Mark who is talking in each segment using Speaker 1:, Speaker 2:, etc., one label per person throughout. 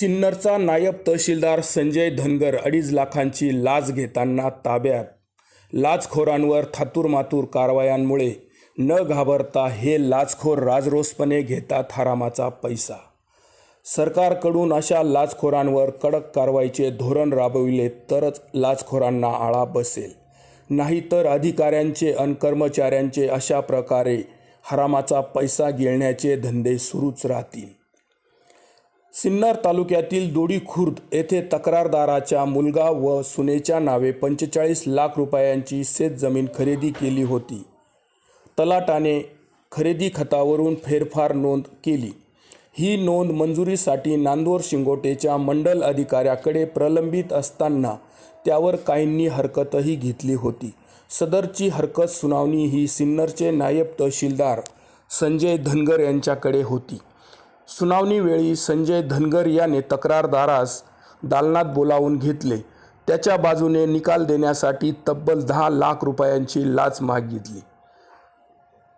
Speaker 1: सिन्नरचा नायब तहसीलदार संजय धनगर अडीच लाखांची लाच घेताना ताब्यात. लाचखोरांवर थातूरमातूर कारवायांमुळे न घाबरता हे लाचखोर राजरोसपणे घेतात हरामाचा पैसा. सरकारकडून अशा लाचखोरांवर कडक कारवाईचे धोरण राबविले तरच लाचखोरांना आळा बसेल. नाहीतर अधिकाऱ्यांचे अन कर्मचाऱ्यांचे अशा प्रकारे हरामाचा पैसा गिळण्याचे धंदे सुरूच राहतील. सिन्नर तालुक्यातील दोडी खुर्द येथे तक्रारदाराच्या मुलगा व सुनेच्या नावे पंचेचाळीस लाख रुपयांची शेतजमीन खरेदी केली होती. तलाटाने खरेदी खतावरून फेरफार नोंद केली. ही नोंद मंजुरीसाठी नांदोर शिंगोटेच्या मंडल अधिकाऱ्याकडे प्रलंबित असताना त्यावर काहींनी हरकतही घेतली होती. सदरची हरकत सुनावणी ही सिन्नरचे नायब तहसीलदार संजय धनगर यांच्याकडे होती. सुनावणीवेळी संजय धनगर याने तक्रारदारास दालनात बोलावून घेतले. त्याच्या बाजूने निकाल देण्यासाठी तब्बल दहा लाख रुपयांची लाच मागितली.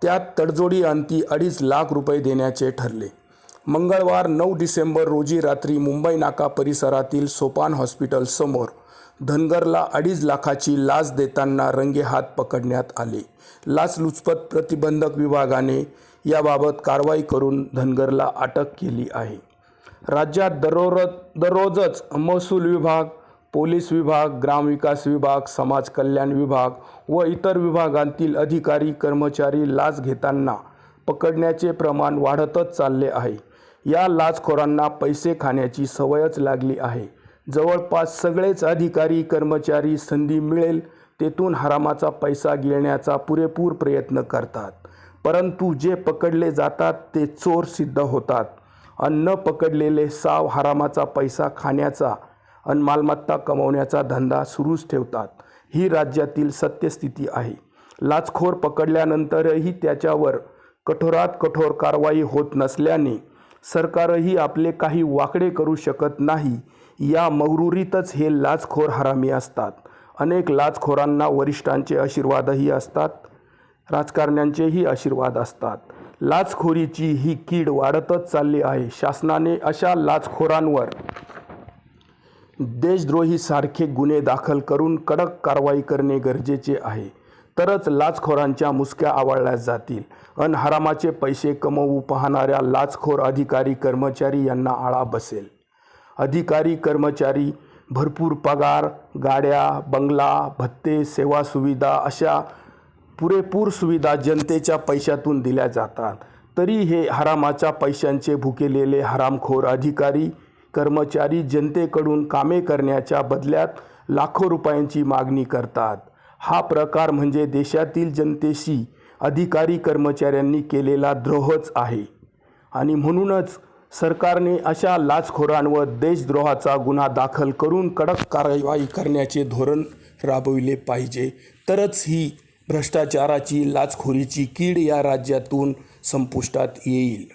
Speaker 1: त्यात तडजोडी अंती अडीच लाख रुपये देण्याचे ठरले. मंगळवार नऊ डिसेंबर रोजी रात्री मुंबई नाका परिसरातील सोपान हॉस्पिटल समोर धनगरला अडीच लाखाची लाच देताना रंगेहात पकडण्यात आले. लाचलुचपत प्रतिबंधक विभागाने याबाबत कारवाई करून धनगरला अटक केली आहे. राज्यात दररोज दररोजच महसूल विभाग पोलीस विभाग ग्रामविकास विभाग समाज कल्याण विभाग व इतर विभागांतील अधिकारी कर्मचारी लाच घेताना पकडण्याचे प्रमाण वाढतच चालले आहे. या लाचखोरांना पैसे खाण्याची सवयच लागली आहे. जवळपास सगळेच अधिकारी कर्मचारी संधी मिळेल तेथून हरामाचा पैसा गिळण्याचा पुरेपूर प्रयत्न करतात. परंतु जे पकडले जातात ते चोर सिद्ध होतात. अन्न पकडलेले साव हरामाचा पैसा खाण्याचा अन मालमत्ता कमवण्याचा धंदा सुरूच ठेवतात. ही राज्यातील सत्यस्थिती आहे. लाचखोर पकडल्यानंतरही त्याच्यावर कठोरात कठोर कारवाई होत नसल्याने सरकारही आपले काही वाकडे करू शकत नाही. या मगरुरीतच हे लाचखोर हरामी असतात. अनेक लाचखोरांना वरिष्ठांचे आशीर्वादही असतात. राजकारण्यांचेही आशीर्वाद असतात. लाचखोरीची ही कीड वाढतच चालली आहे. शासनाने अशा लाचखोरांवर देशद्रोहीसारखे गुन्हे दाखल करून कडक कारवाई करणे गरजेचे आहे. तरच लाचखोरांच्या मुसक्या आवळल्या जातील. अन हरामाचे पैसे कमवू पाहणाऱ्या लाचखोर अधिकारी कर्मचारी यांना आळा बसेल. अधिकारी कर्मचारी भरपूर पगार गाड्या बंगला भत्ते सेवा सुविधा अशा पुरेपूर सुविधा जनतेच्या पैशातून दिल्या जातात. तरी हे हरामाच्या पैशांचे भुकेलेले हरामखोर अधिकारी कर्मचारी जनतेकडून कामे करण्याच्या बदल्यात लाखो रुपयांची मागणी करतात. हा प्रकार म्हणजे देशातील जनतेशी अधिकारी कर्मचाऱ्यांनी केलेला द्रोहच आहे. आणि म्हणूनच सरकारने अशा लाचखोरांवर देशद्रोहाचा गुन्हा दाखल करून कडक कारवाई करण्याचे धोरण राबविले पाहिजे. तरच ही भ्रष्टाचाराची लाचखोरीची कीड या राज्यातून संपुष्टात येईल.